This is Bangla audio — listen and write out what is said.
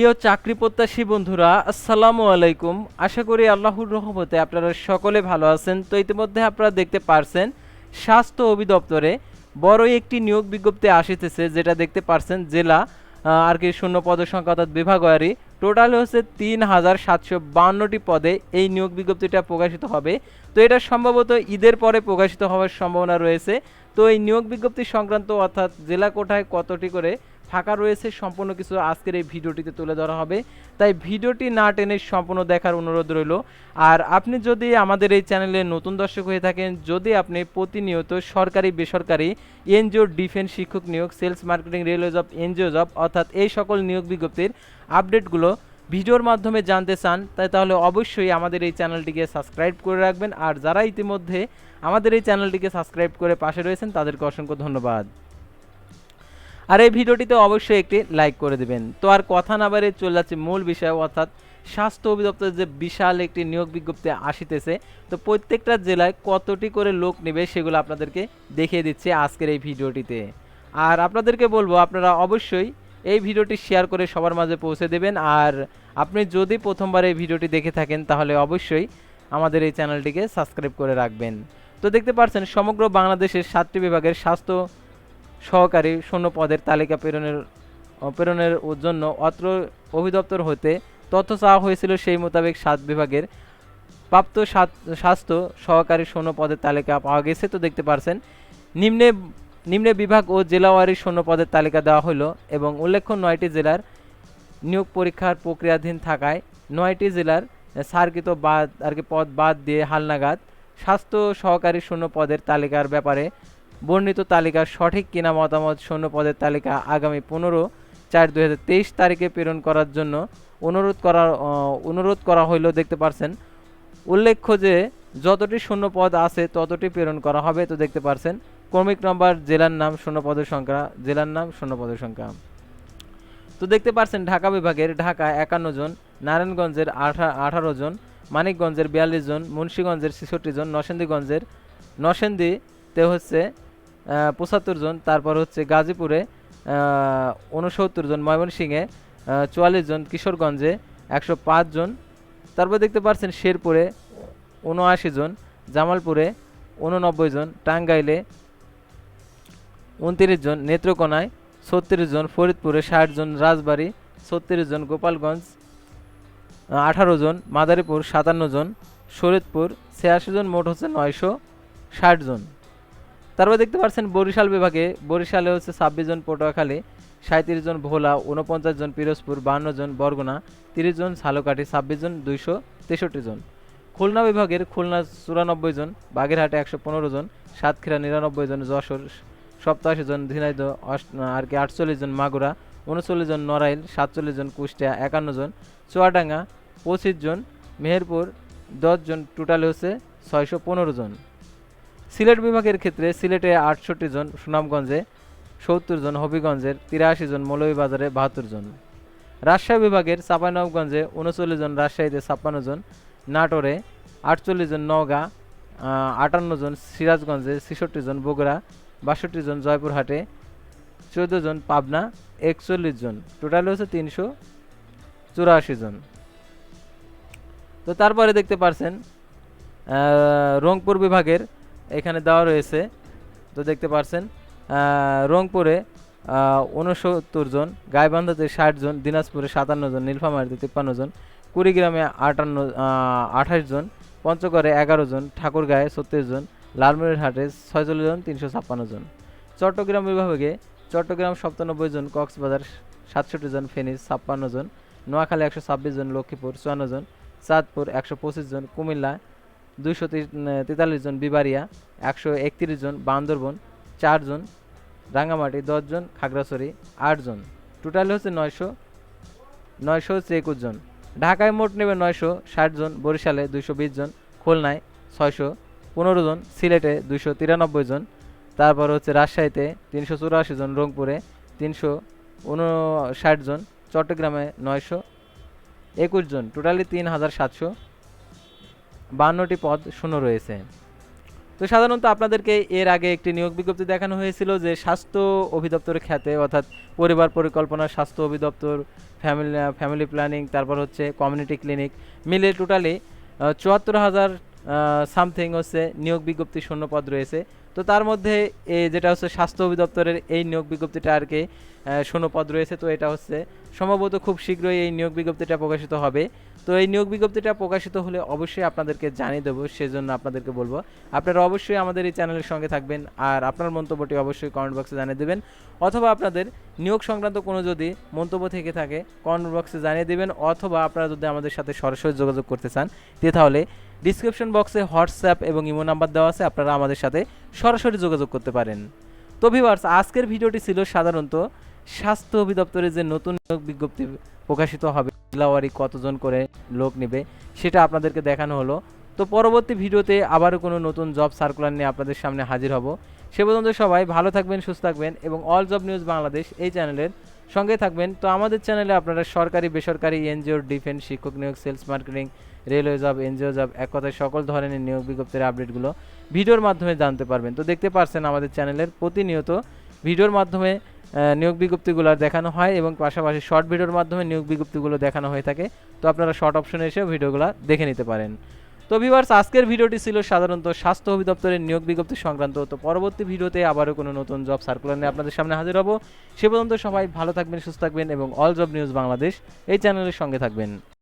প্রিয় চাকরি প্রত্যাশী বন্ধুরা, আসসালামু আলাইকুম। আশা করি আল্লাহর রহমতে আপনারা সকলে ভালো আছেন। তো ইতিমধ্যে আপনারা দেখতে পারছেন, স্বাস্থ্য অধিদপ্তরে বড় একটি নিয়োগ বিজ্ঞপ্তি আসিতেছে, যেটা দেখতে পারছেন জেলা আর কি শূন্য পদ সংখ্যা অর্থাৎ বিভাগয়ারি টোটাল হচ্ছে তিন হাজার সাতশো বান্নটি পদে এই নিয়োগ বিজ্ঞপ্তিটা প্রকাশিত হবে। তো এটা সম্ভবত ঈদের পরে প্রকাশিত হওয়ার সম্ভাবনা রয়েছে। তো এই নিয়োগ বিজ্ঞপ্তি সংক্রান্ত অর্থাৎ জেলা কোঠায় কতটি করে ফাঁকা রয়েছে, সম্পূর্ণ কিছু আজকের এই ভিডিওটিতে তুলে ধরা হবে। তাই ভিডিওটি না টেনে সম্পূর্ণ দেখার অনুরোধ রইল। আর আপনি যদি আমাদের এই চ্যানেলে নতুন দর্শক হয়ে থাকেন, যদি আপনি প্রতিনিয়ত সরকারি, বেসরকারি, এনজিও, ডিফেন্স শিক্ষক নিয়োগ, sales marketing, railway job, NGO job, অর্থাৎ এই সকল নিয়োগ বিজ্ঞপ্তির আপডেটগুলো ভিডিওর মাধ্যমে জানতে চান, তাই তাহলে অবশ্যই আমাদের এই চ্যানেলটিকে সাবস্ক্রাইব করে রাখবেন। আর যারা ইতিমধ্যে আমাদের এই চ্যানেলটিকে সাবস্ক্রাইব করে পাশে রয়েছেন, তাদেরকে অসংখ্য ধন্যবাদ। আর এই ভিডিওটিতে অবশ্যই একটি লাইক করে দেবেন। তো আর কথা না বাড়িয়ে চলে যাচ্ছে মূল বিষয়, অর্থাৎ স্বাস্থ্য অধিদপ্তরের যে বিশাল একটি নিয়োগ বিজ্ঞপ্তি আসিতেছে, তো প্রত্যেকটা জেলায় কতটি করে লোক নেবে সেগুলো আপনাদেরকে দেখিয়ে দিচ্ছে আজকের এই ভিডিওটিতে। আর আপনাদেরকে বলব, আপনারা অবশ্যই এই ভিডিওটি শেয়ার করে সবার মাঝে পৌঁছে দেবেন। আর আপনি যদি প্রথমবার এই ভিডিওটি দেখে থাকেন, তাহলে অবশ্যই আমাদের এই চ্যানেলটিকে সাবস্ক্রাইব করে রাখবেন। তো দেখতে পাচ্ছেন, সমগ্র বাংলাদেশের সাতটি বিভাগের স্বাস্থ্য সহকারী শূন্য পদের তালিকা প্রেরণের প্রেরণের জন্য অত্র অভিদপ্তর হতে তথ্য চাওয়া হয়েছিল সেই মোতাবেক সাত বিভাগের প্রাপ্ত স্বাস্থ্য সহকারী শূন্য পদের তালিকা পাওয়া গেছে। তো দেখতে পারছেন, নিম্নে নিম্নে বিভাগ ও জেলাওয়ারি শূন্য পদের তালিকা দেওয়া হলো এবং উল্লেখ্য নয়টি জেলার নিয়োগ পরীক্ষার প্রক্রিয়াধীন থাকায় নয়টি জেলার সার্কিত বাদ, আর কি পদ বাদ দিয়ে হালনাগাদ স্বাস্থ্য সহকারী শূন্য পদের তালিকার ব্যাপারে বর্ণিত তালিকার সঠিক কিনা মতামত শূন্য পদের তালিকা আগামী পনেরো চার দুই হাজার তেইশ তারিখে প্রেরণ করার জন্য অনুরোধ করার অনুরোধ করা হইল, দেখতে পারছেন। উল্লেখ্য যে, যতটি শূন্য পদ আছে ততটি প্রেরণ করা হবে, তো দেখতে পারছেন। ক্রমিক নম্বর, জেলার নাম শূন্য পদের সংখ্যা, জেলার নাম শূন্য পদের সংখ্যা। তো দেখতে পারছেন, ঢাকা বিভাগের ঢাকা একান্ন জন, নারায়ণগঞ্জের আঠা, আঠারো জন, মানিকগঞ্জের বিয়াল্লিশ জন, মুন্সীগঞ্জের ছেষট্টি জন, নরসিংদীগঞ্জের নরসিংদীতে হচ্ছে পঁচাত্তর জন, তারপর হচ্ছে গাজীপুরে উনসত্তর জন, ময়মনসিংহে চুয়াল্লিশ জন, কিশোরগঞ্জে একশো পাঁচ জন। তারপর দেখতে পাচ্ছেন শেরপুরে উনআশি জন, জামালপুরে উননব্বই জন, টাঙ্গাইলে উনত্রিশ জন, নেত্রকোনায় ছত্রিশ জন, ফরিদপুরে ষাট জন, রাজবাড়ী ছত্রিশ জন, গোপালগঞ্জ আঠারো জন, মাদারীপুর সাতান্ন জন শরীদপুর ছিয়াশি জন, মোট হচ্ছে নয়শো ষাট জন। তারপর দেখতে পাচ্ছেন বরিশাল বিভাগে, বরিশালে হচ্ছে ছাব্বিশ জন পটুয়াখালী সাঁত্রিশ জন ভোলা উনপঞ্চাশ জন পিরোজপুর বান্ন জন বরগুনা, তিরিশ জন ঝালকাঠি ছাব্বিশ জন দুইশো তেষট্টি জন। খুলনা বিভাগের খুলনা চুরানব্বই জন, বাগেরহাটে একশো পনেরো জন, সাতক্ষীরা নিরানব্বই জন, যশোর সপ্তাশি জন ঝিনাইদহ আর কি আটচল্লিশ জন, মাগুরা উনচল্লিশ জন, নড়াইল সাতচল্লিশ জন, কুষ্টিয়া একান্ন জন, চুয়াডাঙ্গা পঁচিশ জন, মেহেরপুর দশ জন, টোটাল হচ্ছে ছয়শো পনেরো জন। সিলেট বিভাগের ক্ষেত্রে সিলেটে আটষট্টি জন, সুনামগঞ্জে সত্তর জন, হবিগঞ্জের তিরাশি জন, মৌলভীবাজারে বাহাত্তর জন। রাজশাহী বিভাগের চাঁপাইনবাবগঞ্জে উনচল্লিশ জন, রাজশাহীতে ছাপ্পান্ন জন, নাটোরে আটচল্লিশ জন, নওগাঁ আটান্ন জন, সিরাজগঞ্জে ছেষট্টি জন, বগুড়া বাষট্টি জন, জয়পুরহাটে চোদ্দ জন, পাবনা একচল্লিশ জন। টোটাল হচ্ছে তিনশো চুরাশি জন। তো তারপরে দেখতে পারছেন রংপুর বিভাগের এখানে দেওয়া রয়েছে, তো দেখতে পারছেন রংপুরে উনসত্তর জন, গাইবান্ধাতে ষাট জন, দিনাজপুরে সাতান্ন জন, নীলফামারীতে তিপ্পান্ন জন, কুড়িগ্রামে আটান্ন আঠাশ জন, পঞ্চগড়ে এগারো জন, ঠাকুরগাঁয়ে ছত্রিশ জন, লালমনিরহাটে ছয়চল্লিশ জন, তিনশো ছাপ্পান্ন জন। চট্টগ্রাম বিভাগে চট্টগ্রাম সপ্তানব্বই জন, কক্সবাজার সাতষট্টি জন ফেনী ছাপ্পান্ন জন, নোয়াখালী একশো ছাব্বিশ জন, লক্ষ্মীপুর চুয়ান্ন জন, চাঁদপুর একশো পঁচিশ জন, কুমিল্লা দুইশো তেতাল্লিশ জন বিবারিয়া, একশো একত্রিশ জন বান্দরবন চারজন রাঙ্গামাটি দশজন খাগড়াছড়ি আটজন টোটাল হচ্ছে নয়শো নয়শো হচ্ছে একুশ জন। ঢাকায় মোট নেবে নয়শো ষাট জন, বরিশালে দুশো বিশ জন, খুলনায় ছয়শো পনেরো জন, সিলেটে দুইশো তিরানব্বই জন। তারপর হচ্ছে রাজশাহীতে তিনশো চুরাশি জন, রংপুরে তিনশো উনষাট জন, চট্টগ্রামে নয়শো একুশ জন। টোটালি তিন হাজার সাতশো বান্নটি পদ শূন্য রয়েছে। তো সাধারণত আপনাদেরকে এর আগে একটি নিয়োগ বিজ্ঞপ্তি দেখানো হয়েছিল যে স্বাস্থ্য অধিদপ্তরের খ্যাতে, অর্থাৎ পরিবার পরিকল্পনা, স্বাস্থ্য অধিদপ্তর ফ্যামিলি ফ্যামিলি প্ল্যানিং তারপর হচ্ছে কমিউনিটি ক্লিনিক মিলে টোটালি চুয়াত্তর হাজার সামথিং হচ্ছে নিয়োগ বিজ্ঞপ্তি শূন্য পদ রয়েছে। তো তার মধ্যে যেটা হচ্ছে স্বাস্থ্য অধিদপ্তরের এই নিয়োগ বিজ্ঞপ্তিটা আর কি আহ, শূন্য পদ রয়েছে। তো এটা হচ্ছে সম্ভবত খুব শীঘ্রই এই নিয়োগ বিজ্ঞপ্তিটা প্রকাশিত হবে। তো এই নিয়োগ বিজ্ঞপ্তিটা প্রকাশিত হলে অবশ্যই আপনাদেরকে জানিয়ে দেবো সেজন্য আপনাদেরকে বলব। আপনারা অবশ্যই আমাদের এই চ্যানেলের সঙ্গে থাকবেন আর আপনার মন্তব্যটি অবশ্যই কমেন্ট বক্সে জানিয়ে দেবেন। অথবা আপনাদের নিয়োগ সংক্রান্ত কোনো যদি মন্তব্য থেকে থাকে কমেন্ট বক্সে জানিয়ে দেবেন। অথবা আপনারা যদি আমাদের সাথে সরাসরি যোগাযোগ করতে চান তাহলে ডিসক্রিপশন বক্সে হোয়াটসঅ্যাপ এবং ইমো নাম্বার দেওয়া আছে, আপনারা আমাদের সাথে সরাসরি যোগাযোগ করতে পারেন। তো ভিউয়ার্স আজকের ভিডিওটি ছিল সাধারণত স্বাস্থ্য অধিদপ্তরের যে নতুন নিয়োগ বিজ্ঞপ্তি প্রকাশিত হবে, জেলাওয়ারি কতজন করে লোক নেবে সেটা আপনাদেরকে দেখানো হলো। তো পরবর্তী ভিডিওতে আবারও কোনো নতুন জব সার্কুলার নিয়ে আপনাদের সামনে হাজির হব। সে পর্যন্ত সবাই ভালো থাকবেন, সুস্থ থাকবেন এবং অল জব নিউজ বাংলাদেশ এই চ্যানেলের সঙ্গে থাকবেন। তো আমাদের চ্যানেলে আপনারা সরকারি, বেসরকারি এনজিও ডিফেন্স শিক্ষক নিয়োগ sales marketing railway job, NGO job, এক কথায় সকল ধরনের নিয়োগ বিজ্ঞপ্তির আপডেটগুলো ভিডিওর মাধ্যমে জানতে পারবেন। তো দেখতে পারছেন আমাদের চ্যানেলের প্রতিনিয়ত ভিডিওর মাধ্যমে নিয়োগ বিজ্ঞপ্তিগুলো দেখানো হয় এবং পাশাপাশি শর্ট ভিডিওর মাধ্যমে নিয়োগ বিজ্ঞপ্তিগুলো দেখানো হয়ে থাকে। তো আপনারা শর্ট অপশনে এসেও ভিডিওগুলো দেখে নিতে পারেন। তো ভিভার্স আজকের ভিডিওটি ছিল সাধারণত স্বাস্থ্য অধিদপ্তরের নিয়োগ বিজ্ঞপ্তি সংক্রান্ত। তো পরবর্তী ভিডিওতে আবারও কোনো নতুন জব সার্কুলার নিয়ে আপনাদের সামনে হাজির হব। সে পর্যন্ত সবাই ভালো থাকবেন, সুস্থ থাকবেন এবং অল জব নিউজ বাংলাদেশ এই চ্যানেলের সঙ্গে থাকবেন।